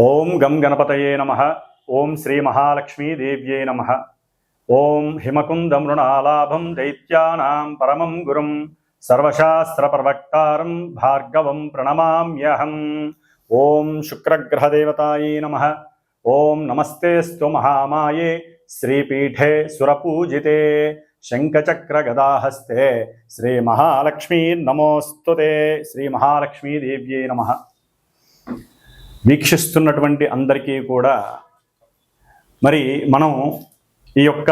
ఓం గం గణపతయే నమ. ఓం శ్రీ మహాలక్ష్మీదేవ్యే నమ. ఓం హిమకుంద మృణాలాభం దైత్యానాం పరమం గురుం. సర్వశాస్త్రప్రవక్తారం భార్గవం ప్రణమామ్యహం. ఓం శుక్రగ్రహదేవతాయే నమ. ఓం నమస్తేస్తు మహామాయే. శ్రీపీఠే సురపూజితే. శంఖచక్రగదాహస్తే. శ్రీ మహాలక్ష్మీ నమోస్తుతే. శ్రీ మహాలక్ష్మీదేవ్యే నమ. వీక్షిస్తున్నటువంటి అందరికీ కూడా మరి మనం ఈ యొక్క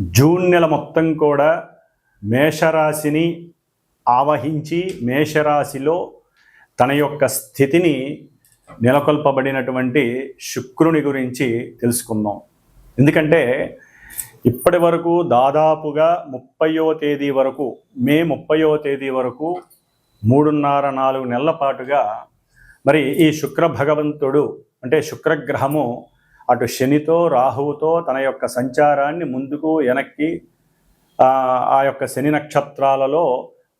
జూన్ నెల మొత్తం కూడా మేషరాశిని ఆవహించి మేషరాశిలో తన యొక్క స్థితిని నెలకొల్పబడినటువంటి శుక్రుని గురించి తెలుసుకుందాం. ఎందుకంటే ఇప్పటి వరకు దాదాపుగా ముప్పయో తేదీ వరకు మే ముప్పయో తేదీ వరకు మూడున్నర నాలుగు నెలల పాటుగా మరి ఈ శుక్ర భగవంతుడు అంటే శుక్రగ్రహము అటు శనితో రాహువుతో తన యొక్క సంచారాన్ని ముందుకు వెనక్కి ఆ, యొక్క శని నక్షత్రాలలో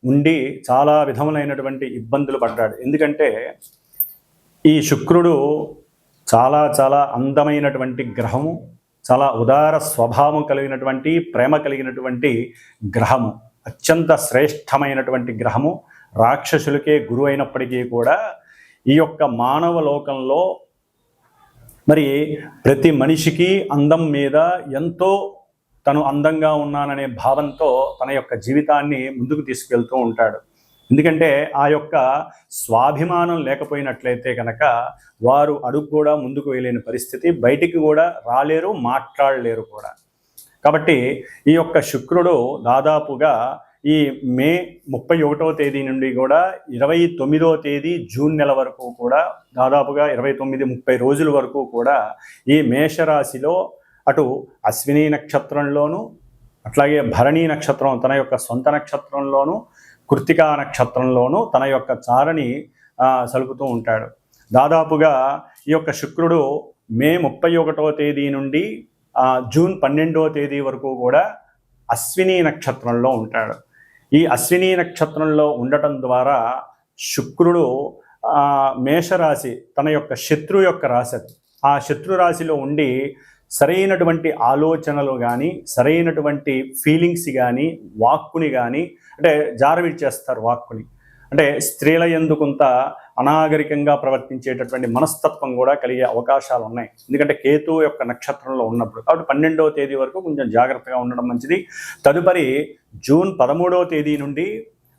ఉండి చాలా విధములైనటువంటి ఇబ్బందులు పడ్డాడు. ఎందుకంటే ఈ శుక్రుడు చాలా చాలా అందమైనటువంటి గ్రహము చాలా ఉదార స్వభావం కలిగినటువంటి ప్రేమ కలిగినటువంటి గ్రహము. అత్యంత శ్రేష్టమైనటువంటి గ్రహము. రాక్షసులకే గురువు అయినప్పటికీ కూడా ఈ యొక్క మానవ లోకంలో మరి ప్రతి మనిషికి అందం మీద ఎంతో తను అందంగా ఉన్నాననే భావంతో తన యొక్క జీవితాన్ని ముందుకు తీసుకెళ్తూ ఉంటాడు. ఎందుకంటే ఆ యొక్క స్వాభిమానం లేకపోయినట్లయితే కనుక వారు అడుగు కూడా ముందుకు వేయలేని పరిస్థితి బయటికి కూడా రాలేరు మాట్లాడలేరు కూడా. కాబట్టి ఈ యొక్క శుక్రుడు దాదాపుగా ఈ మే ముప్పై ఒకటవ తేదీ నుండి కూడా ఇరవై తొమ్మిదవ తేదీ జూన్ నెల వరకు కూడా దాదాపుగా ఇరవై తొమ్మిది ముప్పై రోజుల వరకు కూడా ఈ మేషరాశిలో అటు అశ్విని నక్షత్రంలోను అట్లాగే భరణి నక్షత్రం తన యొక్క సొంత నక్షత్రంలోను కృతికా నక్షత్రంలోను తన యొక్క చారని సలుపుతూ ఉంటాడు. దాదాపుగా ఈ యొక్క శుక్రుడు మే ముప్పై ఒకటవ తేదీ నుండి జూన్ పన్నెండవ తేదీ వరకు కూడా అశ్విని నక్షత్రంలో ఉంటాడు. ఈ అశ్విని నక్షత్రంలో ఉండటం ద్వారా శుక్రుడు మేషరాశి తన యొక్క శత్రు యొక్క రాశి ఆ శత్రు రాశిలో ఉండి సరైనటువంటి ఆలోచనలు కానీ సరైనటువంటి ఫీలింగ్స్ కానీ వాక్కుని కానీ అంటే జారవిడ్చేస్తారు వాక్కుని. అంటే స్త్రీల ఎందుకుంత అనాగరికంగా ప్రవర్తించేటటువంటి మనస్తత్వం కూడా కలిగే అవకాశాలు ఉన్నాయి. ఎందుకంటే కేతు యొక్క నక్షత్రంలో ఉన్నప్పుడు కాబట్టి పన్నెండవ తేదీ వరకు కొంచెం జాగ్రత్తగా ఉండడం మంచిది. తదుపరి జూన్ పదమూడవ తేదీ నుండి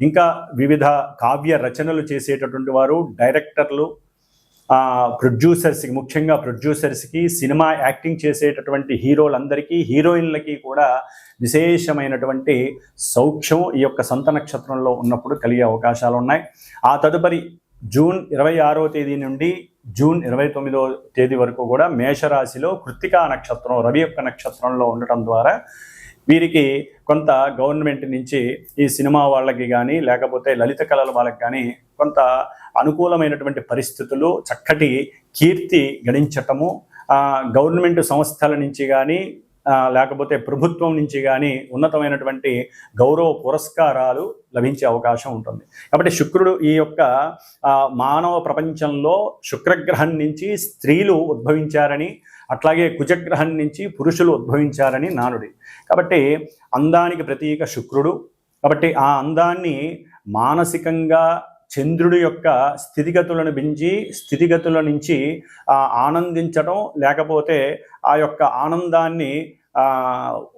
ఇంకా వివిధ కావ్య రచనలు చేసేటటువంటి వారు డైరెక్టర్లు ప్రొడ్యూసర్స్కి ముఖ్యంగా ప్రొడ్యూసర్స్కి సినిమా యాక్టింగ్ చేసేటటువంటి హీరోలందరికీ హీరోయిన్లకి కూడా విశేషమైనటువంటి సౌఖ్యం ఈ యొక్క సంత నక్షత్రంలో ఉన్నప్పుడు కలిగే అవకాశాలు ఉన్నాయి ఆ తదుపరి జూన్ ఇరవై ఆరో తేదీ నుండి జూన్ ఇరవై తొమ్మిదో తేదీ వరకు కూడా మేషరాశిలో కృత్తికా నక్షత్రం రవి యొక్క నక్షత్రంలో ఉండటం ద్వారా వీరికి కొంత గవర్నమెంట్ నుంచి ఈ సినిమా వాళ్ళకి కానీ లేకపోతే లలిత కళల వాళ్ళకి కానీ కొంత అనుకూలమైనటువంటి పరిస్థితులు చక్కటి కీర్తి గణించటము గవర్నమెంట్ సంస్థల నుంచి కానీ లేకపోతే ప్రభుత్వం నుంచి కానీ ఉన్నతమైనటువంటి గౌరవ పురస్కారాలు లభించే అవకాశం ఉంటుంది. కాబట్టి శుక్రుడు ఈ యొక్క మానవ ప్రపంచంలో శుక్రగ్రహం నుంచి స్త్రీలు ఉద్భవించారని అట్లాగే కుజగ్రహం నుంచి పురుషులు ఉద్భవించారని నానుడి. కాబట్టి అందానికి ప్రతీక శుక్రుడు. కాబట్టి ఆ అందాన్ని మానసికంగా చంద్రుడి యొక్క స్థితిగతులను బించి స్థితిగతుల నుంచి ఆనందించడం లేకపోతే ఆ యొక్క ఆనందాన్ని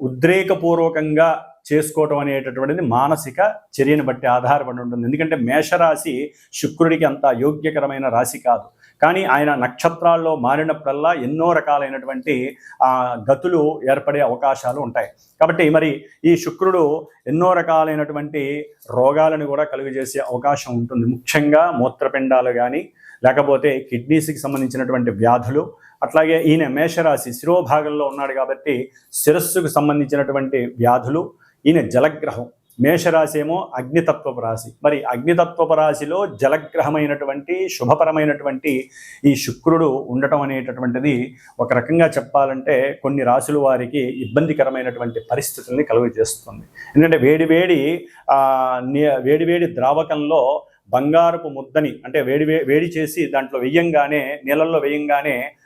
ఉద్రేకపూర్వకంగా చేసుకోవటం అనేటటువంటిది మానసిక చర్యను బట్టి ఆధారపడి ఉంటుంది. ఎందుకంటే మేషరాశి శుక్రుడికి అంత యోగ్యకరమైన రాశి కాదు. కానీ ఆయన నక్షత్రాల్లో మారినప్పుడల్లా ఎన్నో రకాలైనటువంటి గతులు ఏర్పడే అవకాశాలు ఉంటాయి. కాబట్టి మరి ఈ శుక్రుడు ఎన్నో రకాలైనటువంటి రోగాలను కూడా కలుగజేసే అవకాశం ఉంటుంది. ముఖ్యంగా మూత్రపిండాలు కానీ లేకపోతే కిడ్నీస్కి సంబంధించినటువంటి వ్యాధులు అట్లాగే ఈయన మేషరాశి శిరోభాగంలో ఉన్నాడు కాబట్టి శిరస్సుకు సంబంధించినటువంటి వ్యాధులు ఈయన జలగ్రహం. మేషరాశి ఏమో అగ్నితత్వపు రాశి. మరి అగ్నితత్వపు రాశిలో జలగ్రహమైనటువంటి శుభపరమైనటువంటి ఈ శుక్రుడు ఉండటం అనేటటువంటిది ఒక రకంగా చెప్పాలంటే కొన్ని రాశుల వారికి ఇబ్బందికరమైనటువంటి పరిస్థితుల్ని కలుగజేస్తుంది. ఎందుకంటే వేడివేడి వేడివేడి ద్రావకంలో బంగారపు ముద్దని అంటే వేడి వేడి చేసి దాంట్లో వెయ్యంగానే నీళ్ళల్లో వేయంగానే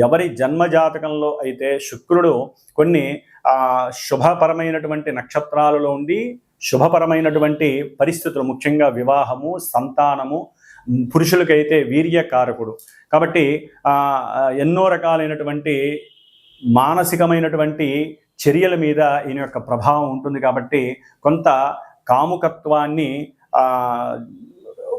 ఎవరి జన్మజాతకంలో అయితే శుక్రుడు కొన్ని శుభపరమైనటువంటి నక్షత్రాలలో ఉండి శుభపరమైనటువంటి పరిస్థితులు ముఖ్యంగా వివాహము సంతానము పురుషులకైతే వీర్యకారకుడు. కాబట్టి ఎన్నో రకాలైనటువంటి మానసికమైనటువంటి చర్యల మీద ఈయన యొక్క ప్రభావం ఉంటుంది కాబట్టి కొంత కాముకత్వాన్ని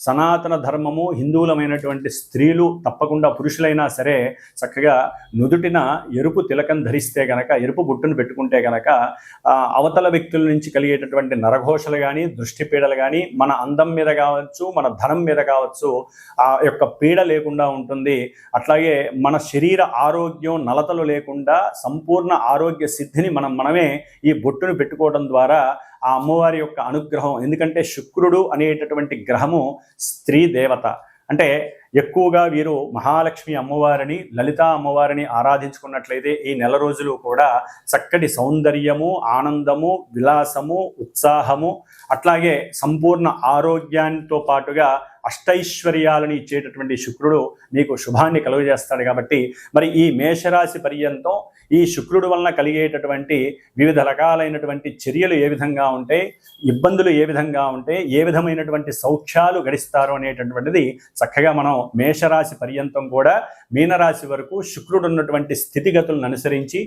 సనాతన ధర్మము హిందువులమైనటువంటి స్త్రీలు తప్పకుండా పురుషులైనా సరే చక్కగా నుదుటిన ఎరుపు తిలకం ధరిస్తే గనక ఎరుపు బుట్టును పెట్టుకుంటే గనక అవతల వ్యక్తుల నుంచి కలిగేటటువంటి నరఘోషలు కానీ దృష్టి పీడలు కానీ మన అందం మీద కావచ్చు మన ధనం మీద కావచ్చు ఆ యొక్క పీడ లేకుండా ఉంటుంది. అట్లాగే మన శరీర ఆరోగ్యం నలతలు లేకుండా సంపూర్ణ ఆరోగ్య సిద్ధిని మనం మనమే ఈ బొట్టును పెట్టుకోవడం ద్వారా ఆ అమ్మవారి యొక్క అనుగ్రహం. ఎందుకంటే శుక్రుడు అనేటటువంటి గ్రహము స్త్రీ దేవత. అంటే ఎక్కువగా వీరు మహాలక్ష్మి అమ్మవారిని లలిత అమ్మవారిని ఆరాధించుకున్నట్లయితే ఈ నెల రోజులు కూడా చక్కటి సౌందర్యము ఆనందము విలాసము ఉత్సాహము అట్లాగే సంపూర్ణ ఆరోగ్యంతో పాటుగా అష్టైశ్వర్యాలను ఇచ్చేటటువంటి శుక్రుడు మీకు శుభాన్ని కలుగజేస్తాడు కాబట్టి మరి ఈ మేషరాశి పర్యంతం ఈ శుక్రుడు వలన కలిగేటటువంటి వివిధ రకాలైనటువంటి చర్యలు ఏ విధంగా ఉంటాయి ఇబ్బందులు ఏ విధంగా ఉంటాయి ఏ విధమైనటువంటి సౌఖ్యాలు గడిస్తారు అనేటటువంటిది చక్కగా మనం మేషరాశి పర్యంతం కూడా మీనరాశి వరకు శుక్రుడు ఉన్నటువంటి స్థితిగతులను అనుసరించి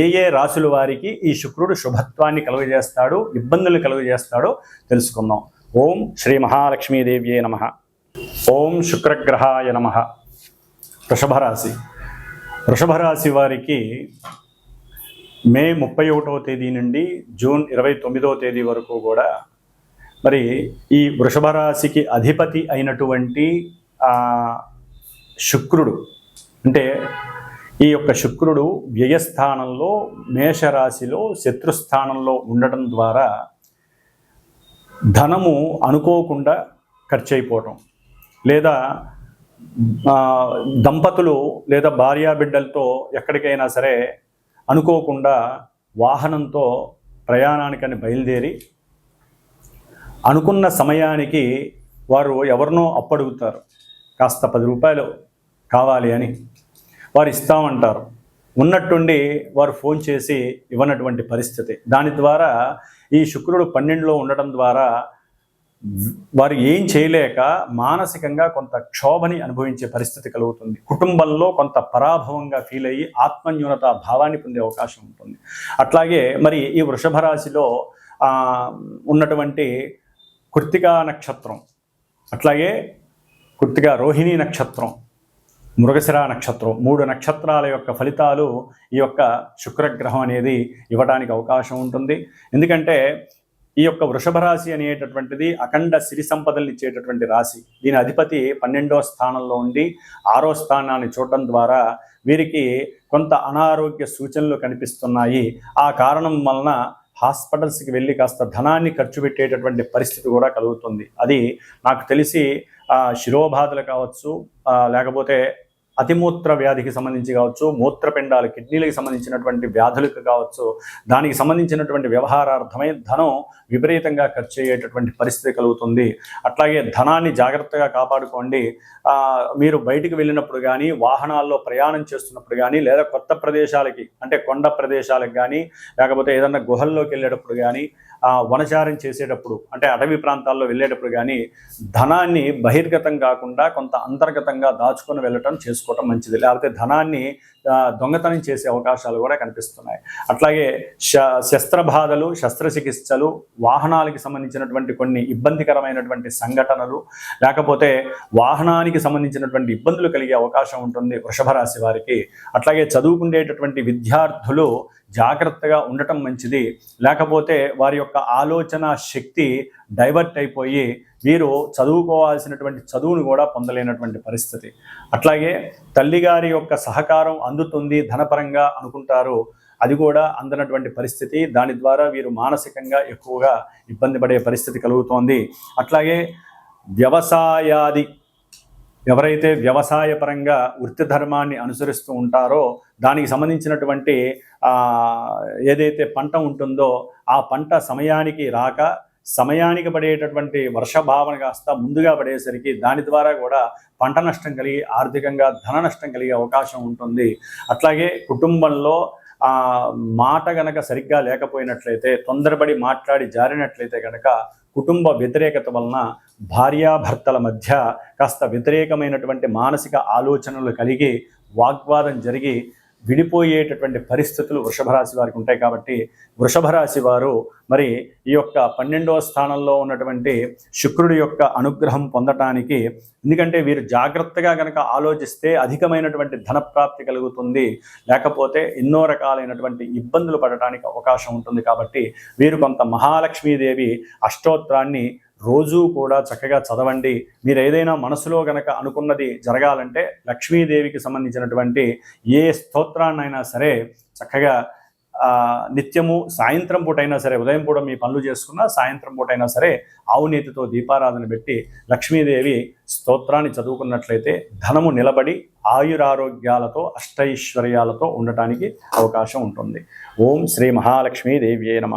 ఏ ఏ రాశుల వారికి ఈ శుక్రుడు శుభత్వాన్ని కలుగజేస్తాడు ఇబ్బందులు కలుగజేస్తాడో తెలుసుకుందాం. ఓం శ్రీ మహాలక్ష్మీదేవ్యే నమ. ఓం శుక్రగ్రహాయ నమ. వృషభరాశి. వృషభరాశి వారికి మే ముప్పై ఒకటవ తేదీ నుండి జూన్ ఇరవై తొమ్మిదవ తేదీ వరకు కూడా మరి ఈ వృషభ రాశికి అధిపతి అయినటువంటి శుక్రుడు అంటే ఈ యొక్క శుక్రుడు వ్యయస్థానంలో మేషరాశిలో శత్రుస్థానంలో ఉండటం ద్వారా ధనము అనుకోకుండా ఖర్చు అయిపోవటం లేదా దంపతులు లేదా భార్యాబిడ్డలతో ఎక్కడికైనా సరే అనుకోకుండా వాహనంతో ప్రయాణానికని బయలుదేరి అనుకున్న సమయానికి వారు ఎవరినో అప్పడుగుతారు. కాస్త పది రూపాయలు కావాలి అని వారు ఇస్తామంటారు. ఉన్నట్టుండి వారు ఫోన్ చేసి ఇవ్వనటువంటి పరిస్థితి. దాని ద్వారా ఈ శుక్రుడు పన్నెండులో ఉండటం ద్వారా వారు ఏం చేయలేక మానసికంగా కొంత క్షోభని అనుభవించే పరిస్థితి కలుగుతుంది. కుటుంబంలో కొంత పరాభవంగా ఫీల్ అయ్యి ఆత్మన్యూనత భావాన్ని పొందే అవకాశం ఉంటుంది. అట్లాగే మరి ఈ వృషభ రాశిలో ఉన్నటువంటి కృత్తికా నక్షత్రం అట్లాగే కృత్తిక రోహిణి నక్షత్రం మృగశిర నక్షత్రం మూడు నక్షత్రాల యొక్క ఫలితాలు ఈ యొక్క శుక్రగ్రహం అనేది ఇవ్వడానికి అవకాశం ఉంటుంది. ఎందుకంటే ఈ యొక్క వృషభ రాశి అనేటటువంటిది అఖండ సిరి సంపదల్ని ఇచ్చేటటువంటి రాశి. దీని అధిపతి పన్నెండో స్థానంలో ఉండి ఆరో స్థానాన్ని చూడటం ద్వారా వీరికి కొంత అనారోగ్య సూచనలు కనిపిస్తున్నాయి. ఆ కారణం వలన హాస్పిటల్స్కి వెళ్ళి కాస్త ధనాన్ని ఖర్చు పెట్టేటటువంటి పరిస్థితి కూడా కలుగుతుంది. అది నాకు తెలిసి శిరోబాధలు కావచ్చు లేకపోతే అతిమూత్ర వ్యాధికి సంబంధించి కావచ్చు మూత్రపిండాలు కిడ్నీలకు సంబంధించినటువంటి వ్యాధులకు కావచ్చు దానికి సంబంధించినటువంటి వ్యవహారార్థమై ధనం విపరీతంగా ఖర్చు అయ్యేటటువంటి పరిస్థితి కలుగుతుంది. అట్లాగే ధనాన్ని జాగ్రత్తగా కాపాడుకోండి. మీరు బయటికి వెళ్ళినప్పుడు కానీ వాహనాల్లో ప్రయాణం చేస్తున్నప్పుడు కానీ లేదా కొత్త ప్రదేశాలకి అంటే కొండ ప్రదేశాలకు కానీ లేకపోతే ఏదన్నా గుహల్లోకి వెళ్ళేటప్పుడు కానీ వనచారం చేసేటప్పుడు అంటే అటవీ ప్రాంతాల్లో వెళ్ళేటప్పుడు కానీ ధనాన్ని బహిర్గతం కాకుండా కొంత అంతర్గతంగా దాచుకొని వెళ్ళటం చేసుకోవటం మంచిది. లేకపోతే ధనాన్ని దొంగతనం చేసే అవకాశాలు కూడా కనిపిస్తున్నాయి. అట్లాగే శ శస్త్రబాధలు శస్త్రచికిత్సలు వాహనాలకి సంబంధించినటువంటి కొన్ని ఇబ్బందికరమైనటువంటి సంఘటనలు లేకపోతే వాహనానికి సంబంధించినటువంటి ఇబ్బందులు కలిగే అవకాశం ఉంటుంది వృషభ రాశి వారికి. అట్లాగే చదువుకునేటటువంటి విద్యార్థులు జాగ్రత్తగా ఉండటం మంచిది. లేకపోతే వారి యొక్క ఆలోచన శక్తి డైవర్ట్ అయిపోయి వీరు చదువుకోవాల్సినటువంటి చదువును కూడా పొందలేనటువంటి పరిస్థితి. అట్లాగే తల్లిగారి యొక్క సహకారం అందుతుంది ధనపరంగా అనుకుంటారు అది కూడా అందనటువంటి పరిస్థితి. దాని ద్వారా వీరు మానసికంగా ఎక్కువగా ఇబ్బంది పడే పరిస్థితి కలుగుతోంది. అట్లాగే వ్యవసాయాది ఎవరైతే వ్యవసాయ పరంగా వృత్తి ధర్మాన్ని అనుసరిస్తూ ఉంటారో దానికి సంబంధించినటువంటి ఏదైతే పంట ఉంటుందో ఆ పంట సమయానికి రాక సమయానికి పడేటటువంటి వర్షభావన కాస్త ముందుగా పడేసరికి దాని ద్వారా కూడా పంట నష్టం కలిగి ఆర్థికంగా ధన నష్టం కలిగే అవకాశం ఉంటుంది. అట్లాగే కుటుంబంలో ఆ మాట గనక సరిగ్గా లేకపోయినట్లయితే తొందరపడి మాట్లాడి జారినట్లయితే గనక కుటుంబ వ్యతిరేకత వలన భార్యాభర్తల మధ్య కాస్త వ్యతిరేకమైనటువంటి మానసిక ఆలోచనలు కలిగి వాగ్వాదం జరిగి విడిపోయేటటువంటి పరిస్థితులు వృషభ రాశి వారికి ఉంటాయి కాబట్టి వృషభ రాశి వారు మరి ఈ యొక్క పన్నెండవ స్థానంలో ఉన్నటువంటి శుక్రుడి యొక్క అనుగ్రహం పొందటానికి ఎందుకంటే వీరు జాగ్రత్తగా కనుక ఆలోచిస్తే అధికమైనటువంటి ధన ప్రాప్తి కలుగుతుంది. లేకపోతే ఎన్నో రకాలైనటువంటి ఇబ్బందులు పడటానికి అవకాశం ఉంటుంది కాబట్టి వీరు కొంత మహాలక్ష్మీదేవి అష్టోత్రాన్ని రోజూ కూడా చక్కగా చదవండి. మీరు ఏదైనా మనసులో గనక అనుకున్నది జరగాలంటే లక్ష్మీదేవికి సంబంధించినటువంటి ఏ స్తోత్రాన్నైనా సరే చక్కగా నిత్యము సాయంత్రం పూట అయినా సరే ఉదయం పూట మీ పనులు చేసుకున్నా సాయంత్రం పూట అయినా సరే ఆవునీతితో దీపారాధన పెట్టి లక్ష్మీదేవి స్తోత్రాన్ని చదువుకున్నట్లయితే ధనము నిలబడి ఆయురారోగ్యాలతో అష్టైశ్వర్యాలతో ఉండటానికి అవకాశం ఉంటుంది. ఓం శ్రీ మహాలక్ష్మీదేవ్యే నమ.